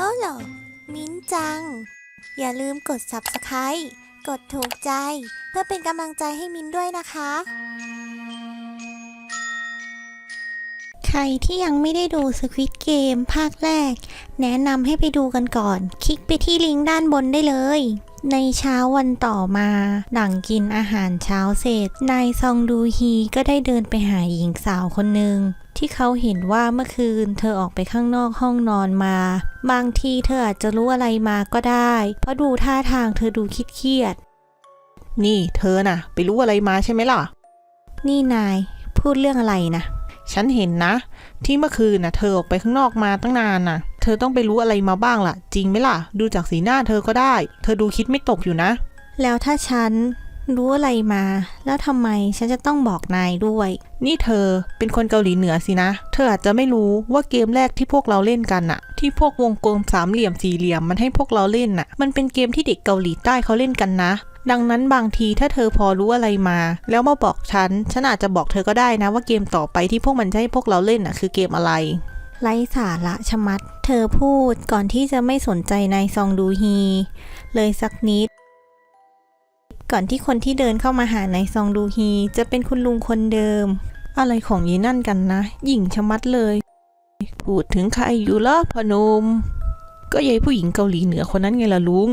ฮัลโหลมิ้นจัง อย่าลืมกด subscribe กดถูกใจ เพื่อเป็นกำลังใจให้มิ้นด้วยนะคะ ใครที่ยังไม่ได้ดู Squid Game ภาคแรก แนะนำให้ไปดูกันก่อน คลิกไปที่ลิงก์ด้านบนได้เลย ในเช้าวันต่อมา หลังกินอาหารเช้าเสร็จ นายซองดูฮีก็ได้เดินไปหาหญิงสาวคนหนึ่ง ที่เขาเห็นว่าเมื่อคืนเธอออกไปข้างนอกห้องนอนมา บางทีเธออาจจะรู้อะไรมาก็ได้ เพราะดูท่าทางเธอดูคิดเครียด นี่เธอน่ะ ไปรู้อะไรมาใช่ไหมล่ะๆนี่นาย พูดเรื่องอะไรนะ ฉันเห็นนะ ที่เมื่อคืนน่ะ เธอออกไปข้างนอกมาตั้งนานน่ะ เธอต้องไปรู้อะไรมาบ้างล่ะ จริงไหมล่ะ ดูจากสีหน้าเธอก็ได้ เธอดูคิดไม่ตกอยู่นะ แล้วถ้าฉัน รู้อะไรมา แล้วทำไมฉันจะต้องบอกนายด้วย นี่เธอเป็นคนเกาหลีเหนือสินะ เธออาจจะไม่รู้ว่าเกมแรกที่พวกเราเล่นกันน่ะ ที่พวกวงกลมสามเหลี่ยมสี่เหลี่ยมมันให้พวกเราเล่นน่ะ มันเป็นเกมที่เด็กเกาหลีใต้เขาเล่นกันนะ ดังนั้นบางทีถ้าเธอพอรู้อะไรมา แล้วมาบอกฉัน ฉันอาจจะบอกเธอก็ได้นะว่าเกมต่อไปที่พวกมันจะให้พวกเราเล่นน่ะคือเกมอะไรไร้สาระชะมัด เธอพูดก่อนที่จะไม่สนใจนายซองดูฮี เลยสักนิด ก่อนที่คนที่เดินเข้ามาหานายซองดูฮี จะเป็นคุณลุงคนเดิม อะไรของยีนั่นกันนะ หญิงชะมัดเลย พูดถึงใครอยู่ล่ะพนม ก็ยายผู้หญิงเกาหลีเหนือคนนั้นไงล่ะลุง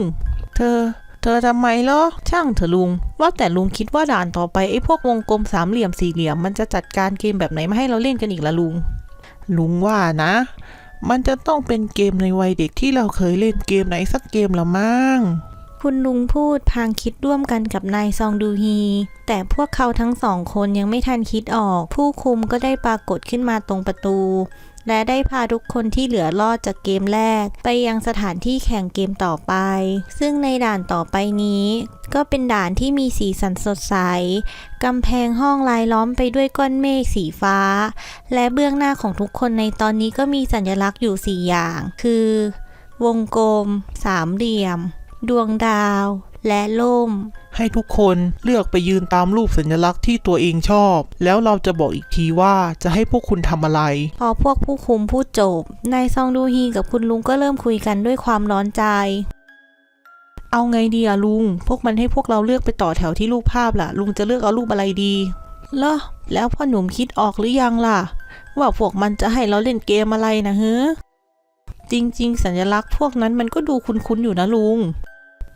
เธอ เธอทำไมเหรอช่างเถอะลุง ว่าแต่ลุงคิดว่าด่านต่อไปไอ้พวกวงกลมสามเหลี่ยมสี่เหลี่ยมมันจะจัดการเกมแบบไหนมาให้เราเล่นกันอีกล่ะลุง ลุงว่านะ มันจะต้องเป็นเกมในวัยเด็กที่เราเคยเล่นเกมไหนสักเกมละมั้ง คุณลุงพูดพางคิดร่วมกันกับนายซองดูฮี แต่พวกเขาทั้งสองคนยังไม่ทันคิดออก ผู้คุมก็ได้ปรากฏขึ้นมาตรงประตู และได้พาทุกคนที่เหลือรอดจากเกมแรก ไปยังสถานที่แข่งเกมต่อไป ซึ่งในด่านต่อไปนี้ ก็เป็นด่านที่มีสีสันสดใสกำแพงห้องลายล้อมไปด้วยก้อนเมฆสีฟ้า และเบื้องหน้าของทุกคนในตอนนี้ก็มีสัญลักษณ์อยู่ 4 อย่าง คือ วงกลม สามเหลี่ยม ดวงดาว และล่ม ให้ทุกคนเลือกไปยืนตามรูปสัญลักษณ์ที่ตัวเองชอบ แล้วเราจะบอกอีกทีว่าจะให้พวกคุณทำอะไร พอพวกผู้คุมพูดจบ นายซองดูฮีกับคุณลุงก็เริ่มคุยกันด้วยความร้อนใจ เอาไงดีอะลุง พวกมันให้พวกเราเลือกไปต่อแถวที่รูปภาพล่ะ ลุงจะเลือกเอารูปอะไรดีเหรอแล้วพ่อหนุ่มคิดออกหรือยังล่ะ ว่าพวกมันจะให้เราเล่นเกมอะไรนะเฮ้จริง ๆ สัญลักษณ์พวกนั้นมันก็ดูคุ้นๆอยู่นะลุง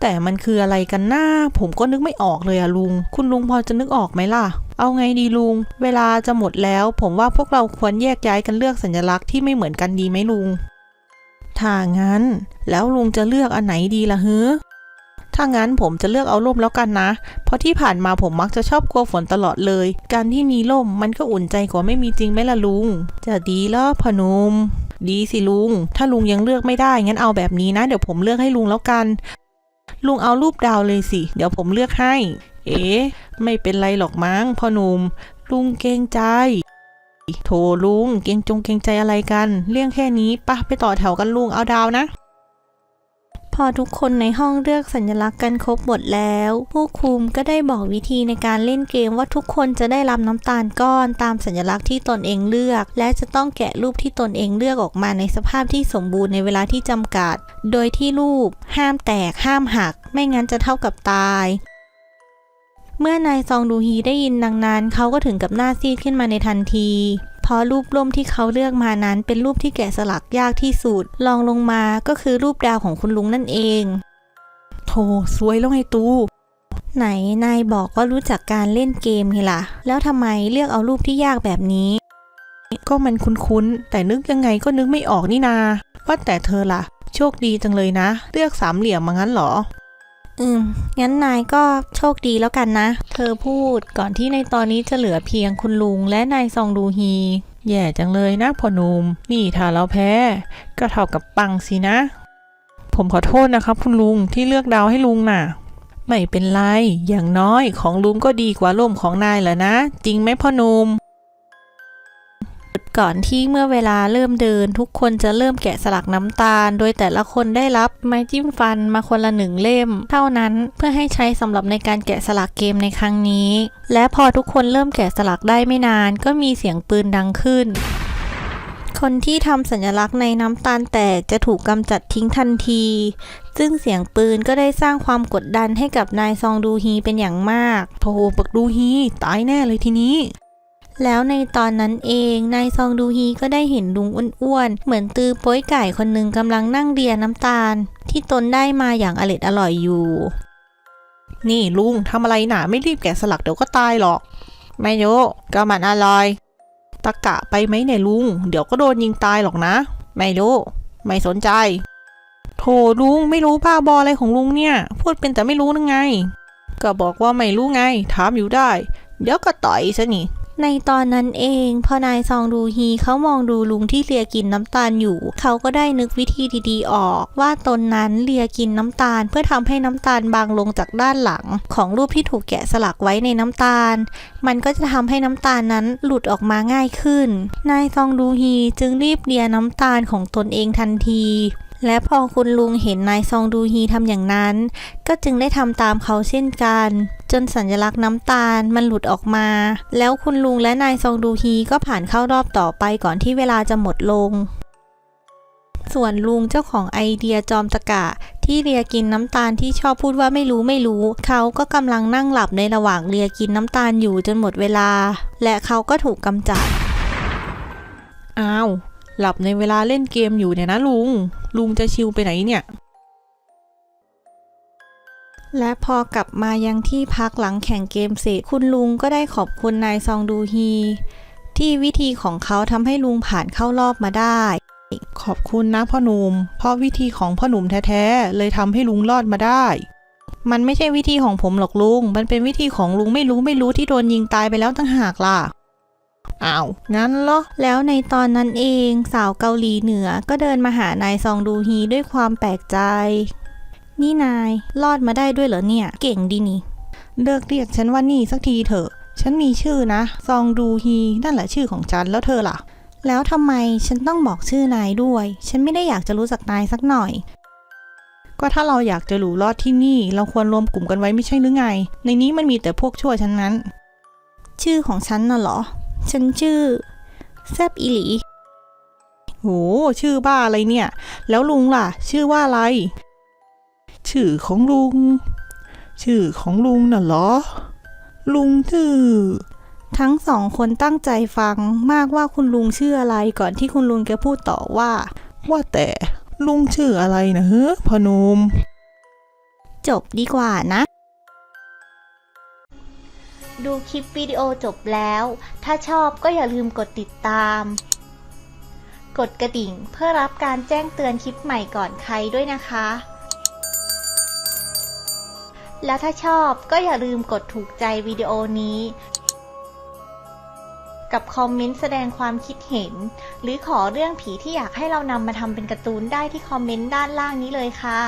แต่มันคืออะไรกันหน้า ผมก็นึกไม่ออกเลยอะลุง คุณลุงพอจะนึกออกไหมล่ะ เอาไงดีลุง เวลาจะหมดแล้ว ผมว่าพวกเราควรแยกย้ายกันเลือกสัญลักษณ์ที่ไม่เหมือนกันดีไหมลุง ถ้างั้น แล้วลุงจะเลือกอันไหนดีล่ะเฮ้ถ้างั้นผมจะเลือกเอาร่มแล้วกันนะ เพราะที่ผ่านมาผมมักจะชอบกลัวฝนตลอดเลย การที่มีร่มมันก็อุ่นใจกว่าไม่มีจริงไหมล่ะลุง จะดีเหรอพนุม ดีสิลุง ถ้าลุงยังเลือกไม่ได้งั้นเอาแบบนี้นะ เดี๋ยวผมเลือกให้ลุงแล้วกัน ลุงเอารูปดาวเลยสิ เดี๋ยวผมเลือกให้ เอ๋ะไม่เป็นไรหรอกมั้งพ่อหนุ่ม ลุงเกรงใจ โถลุงเกรงจงเกรงใจอะไรกัน เรื่องแค่นี้ปะไปต่อแถวกันลุงเอาดาวนะ พอทุกคนในห้องเลือกสัญลักษณ์กันครบหมดแล้ว ผู้คุมก็ได้บอกวิธีในการเล่นเกมว่าทุกคนจะได้รับน้ำตาลก้อนตามสัญลักษณ์ที่ตนเองเลือก และจะต้องแกะรูปที่ตนเองเลือกออกมาในสภาพที่สมบูรณ์ในเวลาที่จำกัด โดยที่รูป ห้ามแตกห้ามหัก ไม่งั้นจะเท่ากับตายเมื่อนายซองดูฮีได้ยินดังนั้น เขาก็ถึงกับหน้าซีดขึ้นมาในทันที เพราะรูปร่มที่เขาเลือกมานั้นเป็นรูปที่แกะสลักยากที่สุดลองลงมาก็คือรูปดาวของคุณลุงนั่นเองโถสวยแล้วไงตูไหนนายบอกว่ารู้จักการเล่นเกมไงล่ะ แล้วทำไมเลือกเอารูปที่ยากแบบนี้ ก็มันคุ้นๆ แต่นึกยังไงก็นึกไม่ออกนี่นา ว่าแต่เธอล่ะ โชคดีจังเลยนะ เลือกสามเหลี่ยมมางั้นเหรอ อืม งั้นนายก็โชคดีแล้วกันนะ เธอพูดก่อนที่ในตอนนี้จะเหลือเพียงคุณลุงและนายซองดูฮี แย่จังเลยนะพ่อหนุ่มนี่ถ้าเราแพ้ ก็เท่ากับปังสินะ ผมขอโทษนะครับ คุณลุงที่เลือกดาวให้ลุงน่ะ ไม่เป็นไร อย่างน้อยของลุงก็ดีกว่าล่มของนายแหละนะ จริงไหมพ่อหนุ่ม ก่อนที่เมื่อเวลาเริ่มเดิน ทุกคนจะเริ่มแกะสลักน้ำตาล โดยแต่ละคนได้รับไม้จิ้มฟันมาคนละหนึ่งเล่ม เท่านั้นเพื่อให้ใช้สำหรับในการแกะสลักเกมในครั้งนี้ และพอทุกคนเริ่มแกะสลักได้ไม่นาน ก็มีเสียงปืนดังขึ้นคนที่ทำสัญลักษณ์ในน้ำตาลแตกจะถูกกำจัดทิ้งทันที ซึ่งเสียงปืนก็ได้สร้างความกดดันให้กับนายซองดูฮีเป็นอย่างมากโธ่ปักดูฮี ตายแน่เลยทีนี้ แล้วในตอนนั้นเอง นายซองดูฮีก็ได้เห็นลุงอ้วนๆ เหมือนตือป้ยไก่คนหนึ่งกำลังนั่งเรียน้ำตาล ที่ตนได้มาอย่างอร็ดอร่อยอยู่ นี่ลุงทำอะไรหนาไม่รีบแกะสลักเดี๋ยวก็ตายหรอก ไม่รู้ก็มันอร่อย ตะกะไปไหมเนี่ยลุง เดี๋ยวก็โดนยิงตายหรอกนะ ไม่รู้ ไม่สนใจ โถลุงไม่รู้บ้าบออะไรของลุงเนี่ย พูดเป็นแต่ไม่รู้นึงไง ก็บอกว่าไม่รู้ไง ถามอยู่ได้ เดี๋ยวก็ต่อยซะนี่ ในตอนนั้นเอง พอนายซองดูฮีเขามองดูลุงที่เลียกินน้ำตาลอยู่ เขาก็ได้นึกวิธีดีๆออก ว่าตนนั้นเลียกินน้ำตาล เพื่อทำให้น้ำตาลบางลงจากด้านหลัง ของรูปที่ถูกแกะสลักไว้ในน้ำตาล มันก็จะทำให้น้ำตาลนั้นหลุดออกมาง่ายขึ้น นายซองดูฮีจึงรีบเลียน้ำตาลของตนเองทันที และพอคุณลุงเห็นนายซองดูฮีทำอย่างนั้น ก็จึงได้ทำตามเขาเช่นกัน จนสัญลักษณ์น้ำตาลมันหลุดออกมา แล้วคุณลุงและนายซองดูฮีก็ผ่านเข้ารอบต่อไปก่อนที่เวลาจะหมดลง ส่วนลุงเจ้าของไอเดียจอมตะกะที่เลียกินน้ำตาลที่ชอบพูดว่าไม่รู้ไม่รู้ เขาก็กำลังนั่งหลับในระหว่างเลียกินน้ำตาลอยู่จนหมดเวลา และเขาก็ถูกกำจัด อ้าว หลับในเวลาเล่นเกมอยู่เนี่ยนะลุง ลุงจะชิวไปไหนเนี่ย และพอกลับมายังที่พักหลังแข่งเกมเสร็จ คุณลุงก็ได้ขอบคุณนายซองดูฮี ที่วิธีของเขาทำให้ลุงผ่านเข้ารอบมาได้ ขอบคุณนะพ่อหนุ่มเพราะวิธีของพ่อหนุ่มแท้ๆเลยทำให้ลุงรอดมาได้ มันไม่ใช่วิธีของผมหรอกลุง มันเป็นวิธีของลุงไม่รู้ไม่รู้ที่โดนยิงตายไปแล้วตั้งหากล่ะ อ้าว งั้นเหรอ แล้วในตอนนั้นเองสาวเกาหลีเหนือก็เดินมาหานายซองดูฮีด้วยความแปลกใจ นี่นาย รอดมาได้ด้วยเหรอเนี่ย เก่งดีนี่ เลิกเรียกฉันว่านี่สักทีเถอะ ฉันมีชื่อนะ ซองดูฮีนั่นแหละชื่อของฉันแล้วเธอล่ะ แล้วทำไมฉันต้องบอกชื่อนายด้วย ฉันไม่ได้อยากจะรู้จักนายสักหน่อยก็ถ้าเราอยากจะหลูรอดที่นี่ เราควรรวมกลุ่มกันไว้ไม่ใช่หรือไง ในนี้มันมีแต่พวกชั่วฉันนั้น ชื่อของฉันน่ะเหรอ ฉันชื่อ แซบอีหลี โห ชื่อบ้าอะไรเนี่ย แล้วลุงล่ะ ชื่อว่าอะไร ชื่อของลุง ชื่อของลุงน่ะเหรอ ลุงชื่อ ทั้งสองคนตั้งใจฟังมากว่าคุณลุงชื่ออะไรก่อนที่คุณลุงแกพูดต่อว่า ว่าแต่ลุงชื่ออะไรนะเฮ้พอหนม จบดีกว่านะ ดูคลิปวิดีโอจบแล้ว ถ้าชอบก็อย่าลืมกดติดตาม กดกระดิ่งเพื่อรับการแจ้งเตือนคลิปใหม่ก่อนใครด้วยนะคะ แล้วถ้าชอบก็อย่าลืมกดถูกใจวิดีโอนี้ กับคอมเมนต์แสดงความคิดเห็น หรือขอเรื่องผีที่อยากให้เรานำมาทำเป็นการ์ตูนได้ที่คอมเมนต์ด้านล่างนี้เลยค่ะ